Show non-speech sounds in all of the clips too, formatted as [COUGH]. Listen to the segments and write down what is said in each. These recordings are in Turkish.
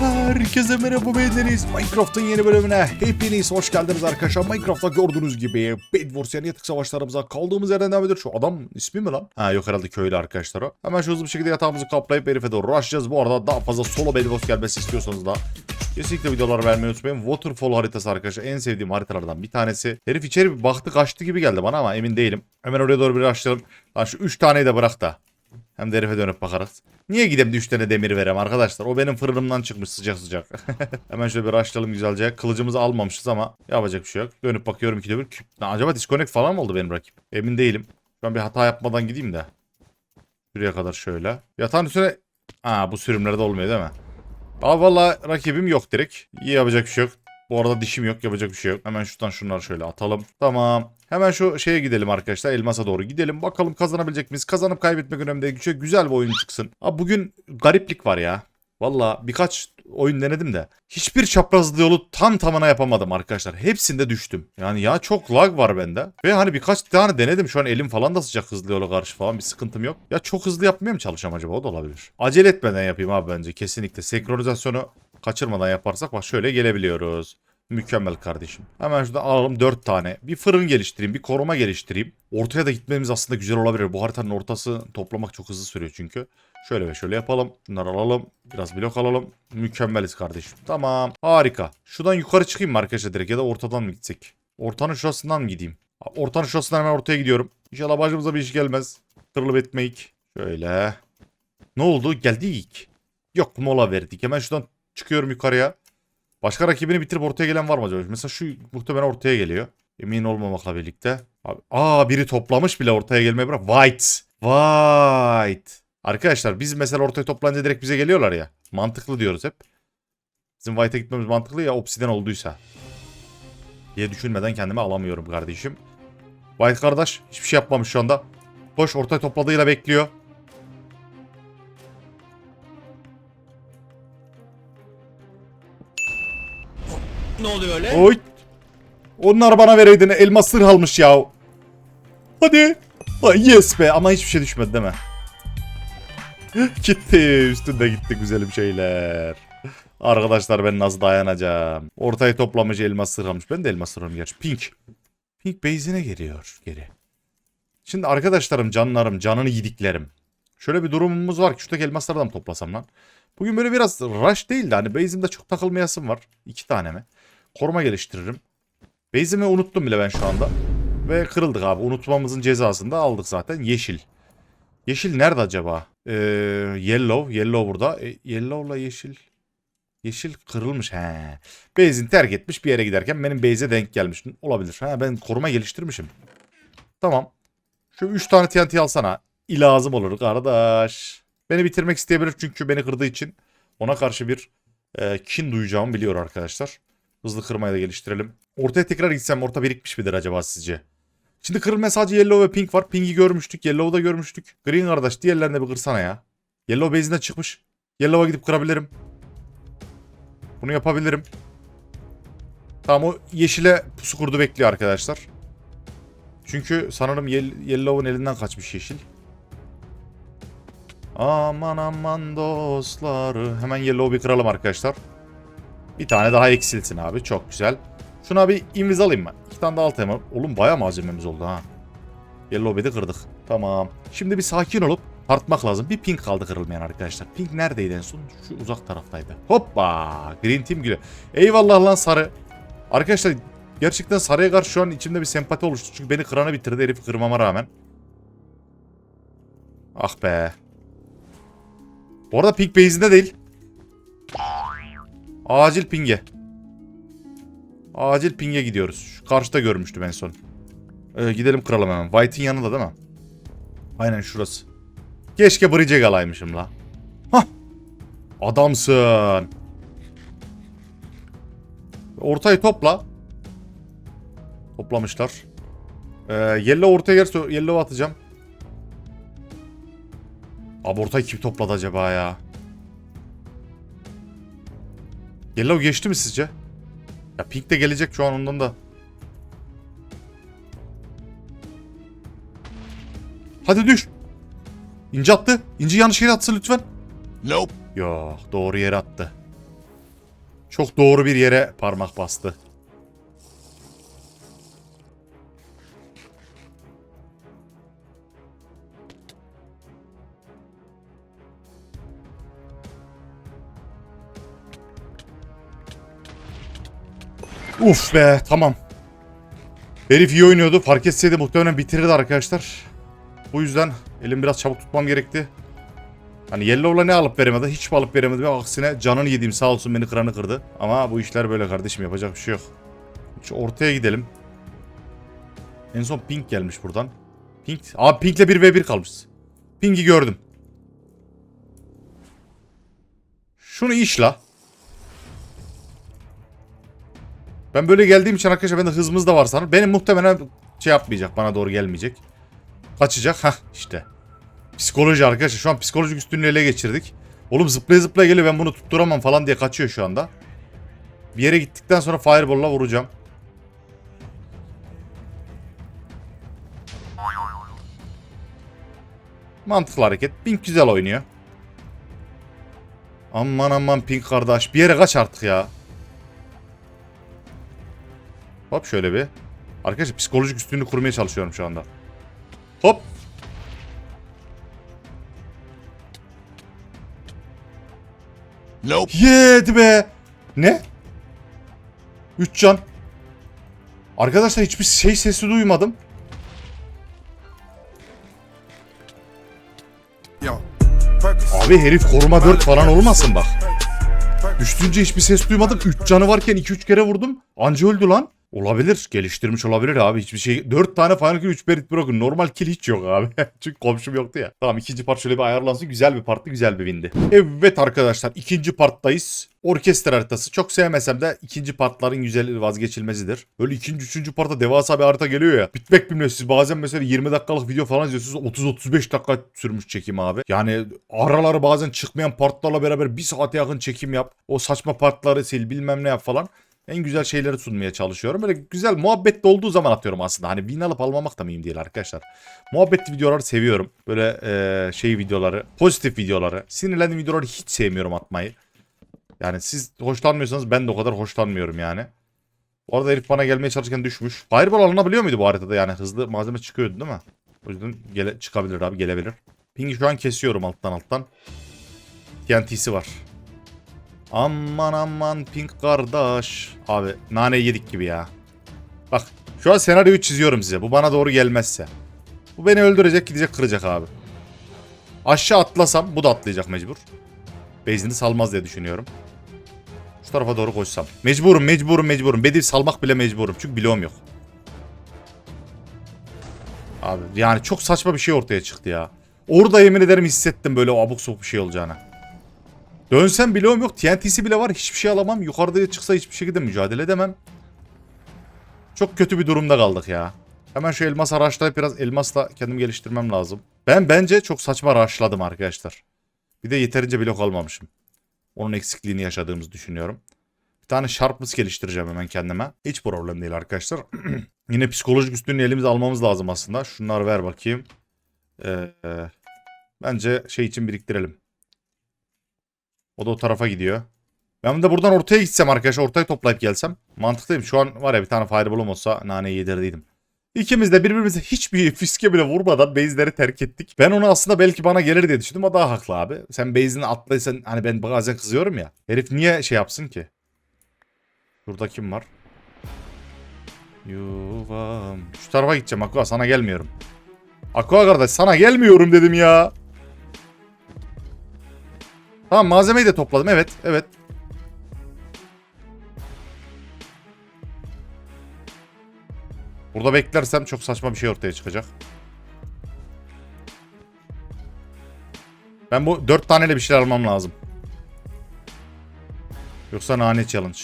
Herkese merhaba beydeniz. Minecraft'ın yeni bölümüne hepiniz hoş geldiniz arkadaşlar. Minecraft'ta gördüğünüz gibi Bed Wars yani yatık savaşlarımıza kaldığımız yerden devam ediyor. Şu adam ismi mi lan? Ha yok herhalde köylü arkadaşlar o. Hemen şu hızlı bir şekilde yatağımızı kaplayıp herife doğru rushlayacağız. Bu arada daha fazla solo Bed Wars gelmesi istiyorsanız da Kesinlikle videolar vermeyi unutmayın. Waterfall haritası arkadaşlar en sevdiğim haritalardan bir tanesi. Herif içeri bir baktı kaçtı gibi geldi bana ama emin değilim. Hemen oraya doğru bir rushlayalım. Lan şu 3 taneyi de bırak da. Hem de herife dönüp bakarız. Niye gidip de 3 tane demir verem arkadaşlar? O benim fırınımdan çıkmış sıcak sıcak. [LAUGHS] Hemen şöyle bir rushlayalım güzelce. Kılıcımızı almamışız ama yapacak bir şey yok. Dönüp bakıyorum ikide bir. Lan acaba disconnect falan mı oldu benim rakip? Emin değilim. Ben bir hata yapmadan gideyim de. Şuraya kadar şöyle. Yatağın üstüne... Aa bu sürümlerde olmuyor değil mi? Aa valla rakibim yok direkt. İyi yapacak bir şey yok. Bu arada dişim yok yapacak bir şey yok. Hemen şuradan şunları şöyle atalım. Tamam. Hemen şu şeye gidelim arkadaşlar. Elmas'a doğru gidelim. Bakalım kazanabilecek miyiz? Kazanıp kaybetmek önemli değil. Güzel, güzel bir oyun çıksın. Abi bugün gariplik var ya. Valla birkaç oyun denedim de. Hiçbir çaprazlı yolu tam tamına yapamadım arkadaşlar. Hepsinde düştüm. Yani ya çok lag var bende. Ve hani birkaç tane denedim. Şu an elim falan da sıcak hızlı yola karşı falan bir sıkıntım yok. Ya çok hızlı yapmaya mı çalışacağım acaba? O da olabilir. Acele etmeden yapayım abi bence kesinlikle. Senkronizasyonu kaçırmadan yaparsak bak şöyle gelebiliyoruz. Mükemmel kardeşim. Hemen şurada alalım 4 tane. Bir fırın geliştireyim, bir koruma geliştireyim. Ortaya da gitmemiz aslında güzel olabilir. Bu haritanın ortası toplamak çok hızlı sürüyor çünkü. Şöyle ve şöyle yapalım. Bunları alalım. Biraz blok alalım. Mükemmeliz kardeşim. Tamam. Harika. Şuradan yukarı çıkayım mı arkadaşlar direkt ya da ortadan mı gitsek? Ortanın şurasından mı gideyim? Ortanın şurasından hemen ortaya gidiyorum. İnşallah başımıza bir iş gelmez. Kırılıp etmeyik. Şöyle. Ne oldu? Geldik. Yok mola verdik. Hemen şuradan çıkıyorum yukarıya. Başka rakibini bitirip ortaya gelen var mı acaba? Mesela şu muhtemelen ortaya geliyor. Emin olmamakla birlikte. Abi, aa biri toplamış bile ortaya gelmeye bırak. White. White. Arkadaşlar biz mesela ortaya toplanınca direkt bize geliyorlar ya. Mantıklı diyoruz hep. Bizim White'a gitmemiz mantıklı ya obsiden olduysa. Diye düşünmeden kendimi alamıyorum kardeşim. White kardeş hiçbir şey yapmamış şu anda. Koş ortaya topladığıyla bekliyor. Ne oluyor öyle? Oy. Onlar bana vereydin elmas sır almış ya. Hadi. Yes be ama hiçbir şey düşmedi değil mi? [GASPS] gitti üstünde gitti güzelim şeyler. Arkadaşlar ben nasıl dayanacağım? Ortayı toplamış elmas sırlamış. Ben de elmas sırlamış gerçi. Pink. Pink base'ine geliyor geri. Şimdi arkadaşlarım canlarım canını yediklerim. Şöyle bir durumumuz var ki şuradaki elmasları da mı toplasam lan? Bugün böyle biraz rush değil de hani base'imde çok takılmayasım var. İki tane mi? Koruma geliştiririm. Base'imi unuttum bile ben şu anda. Ve kırıldık abi. Unutmamızın cezasını da aldık zaten. Yeşil. Yeşil nerede acaba? Ee, yellow. Yellow burada. E, yellow'la yeşil. Yeşil kırılmış. He. Base'ini terk etmiş bir yere giderken benim base'e denk gelmiş. Olabilir. Ha, ben koruma geliştirmişim. Tamam. Şu 3 tane TNT alsana. İlazım olur kardeş. Beni bitirmek isteyebilir çünkü beni kırdığı için. Ona karşı bir e, kin duyacağımı biliyor arkadaşlar. Hızlı kırmayı da geliştirelim. Ortaya tekrar gitsem orta birikmiş midir acaba sizce? Şimdi kırılmaya sadece yellow ve pink var. Pink'i görmüştük. Yellow'u da görmüştük. Green kardeş diğerlerine bir kırsana ya. Yellow base'inden çıkmış. Yellow'a gidip kırabilirim. Bunu yapabilirim. Tamam o yeşile pusu kurdu bekliyor arkadaşlar. Çünkü sanırım Yel- Yellow'un elinden kaçmış yeşil. Aman aman dostlar. Hemen Yellow'u bir kıralım arkadaşlar. Bir tane daha eksilsin abi. Çok güzel. Şuna bir inviz alayım mı? İki tane daha alt hemen. Oğlum baya malzememiz oldu ha. Yellow bed'i kırdık. Tamam. Şimdi bir sakin olup tartmak lazım. Bir pink kaldı kırılmayan arkadaşlar. Pink neredeydi en son? Şu uzak taraftaydı. Hoppa. Green team güle. Eyvallah lan sarı. Arkadaşlar gerçekten sarıya karşı şu an içimde bir sempati oluştu. Çünkü beni kırana bitirdi herifi kırmama rağmen. Ah be. Bu arada pink base'inde değil. Acil ping'e. Acil ping'e gidiyoruz. Şu karşıda görmüştüm en son. Ee, gidelim kıralım hemen. White'in yanında değil mi? Aynen şurası. Keşke Bridge'e galaymışım la. Hah. Adamsın. Ortayı topla. Toplamışlar. Ee, yellow ortaya gelirse yellow atacağım. Abi ortayı kim topladı acaba ya? Yellow geçti mi sizce? Ya Pink de gelecek şu an ondan da. Hadi düş. İnci attı. İnci yanlış yere atsın lütfen. Nope. Yok doğru yere attı. Çok doğru bir yere parmak bastı. Uf be tamam. Herif iyi oynuyordu. Fark etseydi muhtemelen bitirirdi arkadaşlar. Bu yüzden elim biraz çabuk tutmam gerekti. Hani Yellow'la ne alıp veremedi? Hiç mi alıp veremedi? Aksine canını yediğim sağ olsun beni kıranı kırdı. Ama bu işler böyle kardeşim yapacak bir şey yok. Şu ortaya gidelim. En son Pink gelmiş buradan. Pink. Abi Pink'le 1v1 kalmış. Pink'i gördüm. Şunu iş Ben böyle geldiğim için arkadaşlar bende hızımız da var sanırım. Benim muhtemelen şey yapmayacak. Bana doğru gelmeyecek. Kaçacak. Hah işte. Psikoloji arkadaşlar. Şu an psikolojik üstünlüğü ele geçirdik. Oğlum zıplaya zıplaya geliyor ben bunu tutturamam falan diye kaçıyor şu anda. Bir yere gittikten sonra fireball'la vuracağım. Mantıklı hareket. Pink güzel oynuyor. Aman aman Pink kardeş. Bir yere kaç artık ya. Hop şöyle bir. Arkadaşlar psikolojik üstünlüğü kurmaya çalışıyorum şu anda. Hop. Nope. Yedi be. Ne? 3 can. Arkadaşlar hiçbir şey sesi duymadım. Abi herif koruma 4 falan olmasın bak. Düştüğünce hiçbir ses duymadım. 3 canı varken 2-3 kere vurdum. Anca öldü lan. Olabilir. Geliştirmiş olabilir abi. Hiçbir şey. 4 tane Final Kill 3 Berit Broken. Normal kill hiç yok abi. [LAUGHS] Çünkü komşum yoktu ya. Tamam ikinci part şöyle bir ayarlansın. Güzel bir parttı. Güzel bir windi. Evet arkadaşlar ikinci parttayız. Orkestra haritası. Çok sevmesem de ikinci partların güzel vazgeçilmezidir. Böyle ikinci, üçüncü partta devasa bir harita geliyor ya. Bitmek bilmiyor. Siz bazen mesela 20 dakikalık video falan izliyorsunuz. 30-35 dakika sürmüş çekim abi. Yani araları bazen çıkmayan partlarla beraber bir saate yakın çekim yap. O saçma partları sil bilmem ne yap falan en güzel şeyleri sunmaya çalışıyorum. Böyle güzel muhabbetli olduğu zaman atıyorum aslında. Hani win alıp almamak da mühim değil arkadaşlar. Muhabbetli videoları seviyorum. Böyle eee, şey videoları, pozitif videoları. Sinirlendiğim videoları hiç sevmiyorum atmayı. Yani siz hoşlanmıyorsanız ben de o kadar hoşlanmıyorum yani. Bu arada herif bana gelmeye çalışırken düşmüş. Fireball alınabiliyor muydu bu haritada? Yani hızlı malzeme çıkıyordu değil mi? O yüzden gele, çıkabilir abi gelebilir. Ping'i şu an kesiyorum alttan alttan. TNT'si var. Aman aman Pink kardeş. Abi nane yedik gibi ya. Bak şu an senaryoyu çiziyorum size. Bu bana doğru gelmezse. Bu beni öldürecek gidecek kıracak abi. Aşağı atlasam bu da atlayacak mecbur. Bezini salmaz diye düşünüyorum. Şu tarafa doğru koşsam. Mecburum mecburum mecburum. Bedil salmak bile mecburum. Çünkü bloğum yok. Abi yani çok saçma bir şey ortaya çıktı ya. Orada yemin ederim hissettim böyle abuk sabuk bir şey olacağını. Dönsem bloğum yok. TNT'si bile var. Hiçbir şey alamam. Yukarıda çıksa hiçbir şekilde mücadele edemem. Çok kötü bir durumda kaldık ya. Hemen şu elmas araçlayıp biraz elmasla kendimi geliştirmem lazım. Ben bence çok saçma araçladım arkadaşlar. Bir de yeterince blok almamışım. Onun eksikliğini yaşadığımızı düşünüyorum. Bir tane sharpness geliştireceğim hemen kendime. Hiç problem değil arkadaşlar. [CLEARS THROAT] Yine psikolojik üstünlüğü elimize almamız lazım aslında. Şunları ver bakayım. Ee, bence şey için biriktirelim. O da o tarafa gidiyor. Ben de buradan ortaya gitsem arkadaşlar ortaya toplayıp gelsem. Mantıklıyım. Şu an var ya bir tane fireball'um olsa naneyi yedirdiydim. İkimiz de birbirimize hiçbir [LAUGHS] fiske bile vurmadan base'leri terk ettik. Ben onu aslında belki bana gelir diye düşündüm. O daha haklı abi. Sen base'ini atlaysan hani ben bazen kızıyorum ya. Herif niye şey yapsın ki? Şurada kim var? Yuvam. Şu tarafa gideceğim Aqua sana gelmiyorum. Aqua kardeş sana gelmiyorum dedim ya. Tamam malzemeyi de topladım. Evet, evet. Burada beklersem çok saçma bir şey ortaya çıkacak. Ben bu dört taneyle bir şeyler almam lazım. Yoksa nane challenge.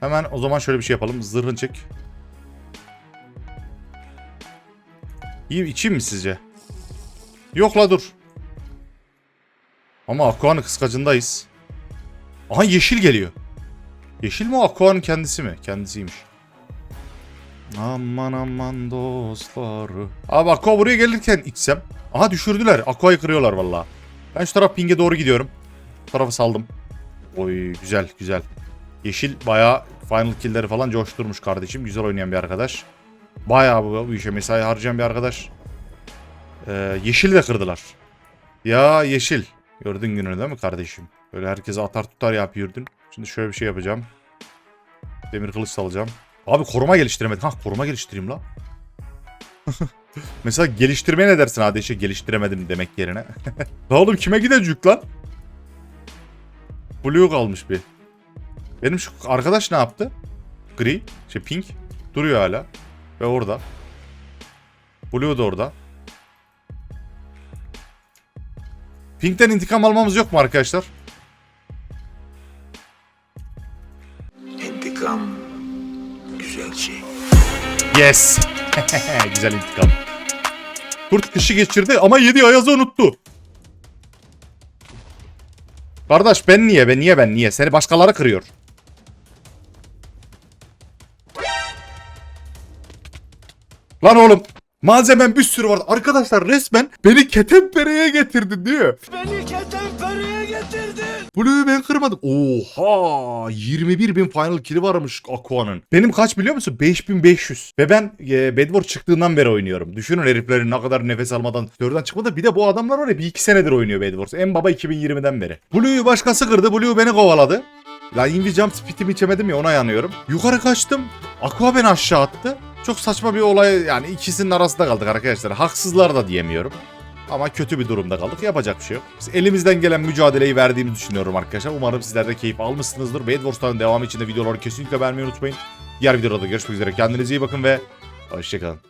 Hemen o zaman şöyle bir şey yapalım. Zırhını çek. İyi içeyim mi sizce? Yok la dur. Ama Aqua'nın kıskacındayız. Aha yeşil geliyor. Yeşil mi Aqua'nın kendisi mi? Kendisiymiş. Aman aman dostlar. Abi Aqua buraya gelirken içsem. Aha düşürdüler. Aqua'yı kırıyorlar valla. Ben şu taraf ping'e doğru gidiyorum. Bu tarafı saldım. Oy güzel güzel. Yeşil bayağı final kill'leri falan coşturmuş kardeşim. Güzel oynayan bir arkadaş. Bayağı bu, bu işe mesai harcayan bir arkadaş. Ee, yeşil de kırdılar. Ya yeşil. Gördün gününü değil mi kardeşim? Böyle herkese atar tutar yapıyordun. Şimdi şöyle bir şey yapacağım. Demir kılıç salacağım. Abi koruma geliştiremedim. Ha koruma geliştireyim la. [LAUGHS] Mesela geliştirmeye ne dersin hadi işe geliştiremedim demek yerine. [LAUGHS] la oğlum kime gidecek lan? Blue kalmış bir. Benim şu arkadaş ne yaptı? Gri, şey pink duruyor hala. Ve orada. Blue da orada. Pink'ten intikam almamız yok mu arkadaşlar? İntikam güzel şey. Yes. [LAUGHS] Güzel intikam. Kurt kışı geçirdi ama 7 ayazı unuttu. Kardeş ben niye ben niye ben niye? Seni başkaları kırıyor. Lan oğlum malzemem bir sürü var. Arkadaşlar resmen beni ketempereye getirdin diyor. Beni ketenpereye getirdin. Blue'yu ben kırmadım. Oha 21 bin final kill'i varmış Aqua'nın. Benim kaç biliyor musun? 5500. Ve ben e, Bedwars çıktığından beri oynuyorum. Düşünün heriflerin ne kadar nefes almadan dörden çıkmadı. Bir de bu adamlar var ya bir iki senedir oynuyor Bedwars. En baba 2020'den beri. Blue'yu başkası kırdı. Blue beni kovaladı. La Invi Jump Speed'imi içemedim ya ona yanıyorum. Yukarı kaçtım. Aqua beni aşağı attı. Çok saçma bir olay yani ikisinin arasında kaldık arkadaşlar. Haksızlar da diyemiyorum. Ama kötü bir durumda kaldık. Yapacak bir şey yok. Biz elimizden gelen mücadeleyi verdiğimizi düşünüyorum arkadaşlar. Umarım sizler de keyif almışsınızdır. Bed Wars'tan devamı için de videoları kesinlikle beğenmeyi unutmayın. Diğer videoda da görüşmek üzere. Kendinize iyi bakın ve hoşçakalın.